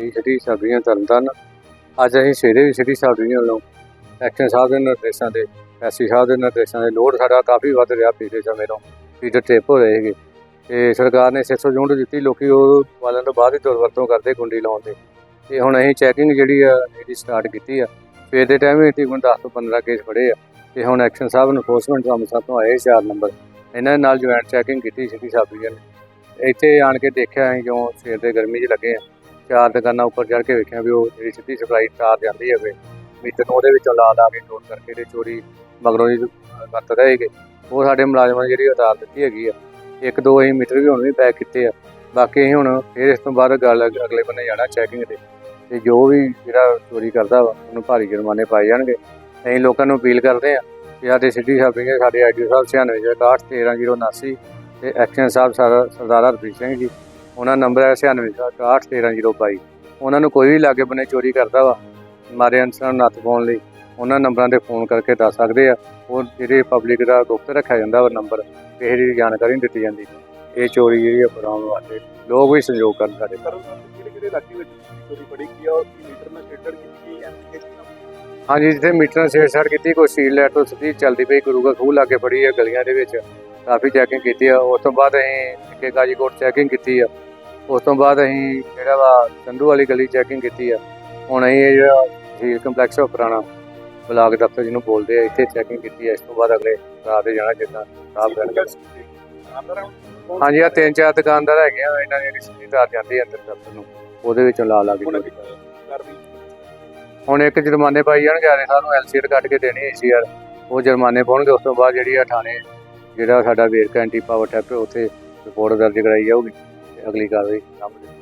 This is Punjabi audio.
ਦੀ ਸਿਟੀ ਸਬਜ਼ੀਆਂ ਤਰਨਤਾਰਨ ਅੱਜ ਅਸੀਂ ਸਵੇਰੇ ਵੀ ਸਿਟੀ ਸਬਜ਼ੀਆਂ ਵੱਲੋਂ ਐਕਸ਼ਨ ਸਾਹਿਬ ਦੇ ਨਿਰਦੇਸ਼ਾਂ ਦੇ, ਐਸੀ ਸਾਹਿਬ ਦੇ ਨਿਰਦੇਸ਼ਾਂ ਦੇ ਲੋਡ ਸਾਡਾ ਕਾਫੀ ਵੱਧ ਰਿਹਾ ਪਿਛਲੇ ਸਮੇਂ ਤੋਂ ਫੀਡਰ ਟ੍ਰਿਪ ਹੋ ਰਹੇ ਹੈਗੇ ਤੇ ਸਰਕਾਰ ਨੇ 600 ਯੂਨਿਟ ਦਿੱਤੀ, ਲੋਕੀ ਉਹ ਵਾਲਾਂ ਤੋਂ ਬਾਅਦ ਹੀ ਦੁਰਵਰਤੋਂ ਕਰਦੇ ਗੁੰਡੀ ਲਾਉਣ ਦੇ। ਤੇ ਹੁਣ ਅਸੀਂ ਚੈਕਿੰਗ ਜਿਹੜੀ ਆ ਜਿਹੜੀ ਸਟਾਰਟ ਕੀਤੀ ਆ। ਸਵੇਰ ਦੇ ਟਾਈਮ ਵੀ ਤਕਰੀਬਨ 10 ਤੋਂ 15 ਕੇਸ ਫੜੇ ਆ। ਤੇ ਹੁਣ ਐਕਸ਼ਨ ਸਾਹਿਬ ਇਨਫੋਰਸਮੈਂਟ ਅੰਮ੍ਰਿਤਸਰ ਤੋਂ ਆਏ 4 ਨੰਬਰ। ਇਹਨਾਂ ਦੇ ਨਾਲ ਜੁਆਇੰਟ ਚੈਕਿੰਗ ਕੀਤੀ ਸਿਟੀ ਸਬਜ਼ੀਆਂ ਨੇ। ਇੱਥੇ ਆਣ ਕੇ ਦੇਖਿਆ ਅਸੀਂ ਕਿਉਂ ਸਵੇਰ ਦੇ ਗਰਮੀ 'ਚ ਲੱਗੇ ਆ। ਚਾਰ ਦੁਕਾਨਾਂ ਉੱਪਰ ਚੜ੍ਹ ਕੇ ਵੇਖਿਆ ਵੀ ਉਹ ਜਿਹੜੀ ਸਿੱਧੀ ਸਪਲਾਈ ਤਾਰ ਜਾਂਦੀ ਹੈ ਵੇ ਮੀਟਰ ਨੂੰ ਉਹਦੇ ਵਿੱਚੋਂ ਲਾ ਲਾ ਕੇ ਟੋਟ ਕਰਕੇ ਤੇ ਚੋਰੀ ਮਗਰੋਂ ਦੀ ਵਰਤ ਰਹੇਗੇ ਉਹ ਸਾਡੇ ਮੁਲਾਜ਼ਮਾਂ ਨੇ ਜਿਹੜੀ ਉਤਾਰ ਦਿੱਤੀ ਹੈਗੀ ਆ, ਇੱਕ ਦੋ ਅਸੀਂ ਮੀਟਰ ਵੀ ਹੁਣ ਵੀ ਪੈਕ ਕੀਤੇ ਆ। ਬਾਕੀ ਅਸੀਂ ਹੁਣ ਫਿਰ ਇਸ ਤੋਂ ਬਾਅਦ ਗੱਲ ਅਗਲੇ ਬੰਨੇ ਜਾਣਾ ਚੈਕਿੰਗ ਤੇ। ਤੇ ਜੋ ਵੀ ਜਿਹੜਾ ਚੋਰੀ ਕਰਦਾ ਵਾ, ਉਹਨੂੰ ਭਾਰੀ ਜੁਰਮਾਨੇ ਪਾਏ ਜਾਣਗੇ। ਅਸੀਂ ਲੋਕਾਂ ਨੂੰ ਅਪੀਲ ਕਰਦੇ ਆ ਕਿ ਸਾਡੇ ਸਿੱਧੀ ਸਾਬਿੰਗੇ ਸਾਡੇ ਆਈਡੀ ਸਾਹਿਬ 96 13079 ਤੇ ਐਕਸ਼ਨ ਸਾਹਿਬ ਸਰ- ਸਰਦਾਰ ਹਰਪ੍ਰੀਤ ਸਿੰਘ ਜੀ ਉਹਨਾਂ ਨੰਬਰ ਹੈ 96 ਉਹਨਾਂ ਨੂੰ ਕੋਈ ਵੀ ਲਾਗੇ ਬੰਨੇ ਚੋਰੀ ਕਰਦਾ ਵਾ ਮਾਰੇ ਅਨਸਰਾਂ ਨੂੰ ਨੱਥ ਪਾਉਣ ਲਈ ਉਹਨਾਂ ਨੰਬਰਾਂ ਤੇ ਫੋਨ ਕਰਕੇ ਦੱਸ ਸਕਦੇ ਆ। ਉਹ ਜਿਹੜੇ ਪਬਲਿਕ ਦਾ ਗੁਪਤ ਰੱਖਿਆ ਜਾਂਦਾ ਵਾ ਨੰਬਰ ਕਿਸੇ ਦੀ ਜਾਣਕਾਰੀ ਨਹੀਂ ਦਿੱਤੀ ਜਾਂਦੀ। ਇਹ ਚੋਰੀ ਜਿਹੜੀ ਆ ਬਰਾਉਣ ਵਾਸਤੇ ਲੋਕ ਵੀ ਸਹਿਯੋਗ ਕਰਨ ਸਾਡੇ ਕਿਹੜੇ ਕਿਹੜੇ ਇਲਾਕੇ ਵਿੱਚ ਚੋਰੀ ਫੜੀ ਗਈ ਆ ਔਰ ਕੀ ਮੀਟਰ ਨਾਲ ਸ਼ੇਡਰ ਕੀਤੀ ਹੈ ਹਾਂਜੀ ਜਿੱਥੇ ਮੀਟਰ ਸੇੜ ਸੜ ਕੀਤੀ ਕੋਈ ਸੀਲ ਲੈਟ ਤੋਂ ਸਿੱਧੀ ਚੱਲਦੀ ਪਈ ਗੁਰੂ ਦਾ ਖੂਹ ਲਾਗੇ ਫੜੀ ਹੈ ਗਲੀਆਂ ਦੇ ਵਿੱਚ। ਕਾਫੀ ਚੈਕਿੰਗ ਕੀਤੀ ਆ ਉਸ ਤੋਂ ਬਾਅਦ ਅਸੀਂ ਨਿੱਕੇ ਗਾਜੀਕੋਟ ਚੈਕਿੰਗ ਕੀਤੀ ਆ। ਉਸ ਤੋਂ ਬਾਅਦ ਅਸੀਂ ਜਿਹੜਾ ਵਾ ਸੰਧੂ ਵਾਲੀ ਗਲੀ ਚੈਕਿੰਗ ਕੀਤੀ ਆ। ਹੁਣ ਅਸੀਂ ਇਹ ਜਿਹੜਾ ਹੀਲ ਕੰਪਲੈਕਸ ਆ ਪੁਰਾਣਾ ਬਲਾਕ ਦਫ਼ਤਰ ਜਿਹਨੂੰ ਬੋਲਦੇ ਆ ਇੱਥੇ ਚੈਕਿੰਗ ਕੀਤੀ ਆ। ਇਸ ਤੋਂ ਬਾਅਦ ਅਗਲੇ ਰਾਤ ਦੇ ਜਾਣਾ ਜਿੱਦਾਂ ਸਾਫ਼ ਕਰਨਗੇ ਹਾਂਜੀ ਆ ਤਿੰਨ ਚਾਰ ਦੁਕਾਨਦਾਰ ਹੈਗੇ ਆ ਇਹਨਾਂ ਦੀ ਤਾਰ ਜਾਂਦੀ ਆ ਅੰਦਰ ਦਫ਼ਤਰ ਨੂੰ। ਉਹਦੇ ਵਿੱਚੋਂ ਲਾ ਲਾ ਕੇ। ਹੁਣ ਇੱਕ ਜੁਰਮਾਨੇ ਪਾਈ ਜਾਣਗੇ ਆਰੇ ਸਾਨੂੰ ਐਲਸੀਆਰ ਕੱਢ ਕੇ ਦੇਣੀ ਏਸੀਆਰ ਉਹ ਜੁਰਮਾਨੇ ਪਾਉਣਗੇ ਉਸ ਤੋਂ ਬਾਅਦ ਜਿਹੜੀ ਆ ਥਾਣੇ ਜਿਹੜਾ ਸਾਡਾ ਵੇਰਕਾ ਐਂਟੀ ਪਾਵਰ ਟੈਪ ਉੱਥੇ ਰਿਪੋਰਟ ਦਰਜ ਕਰਾਈ ਜਾਊਗੀ। ਤੇ ਅਗਲੀ ਕਾਰਵਾਈ ਸਾਹਮਣੇ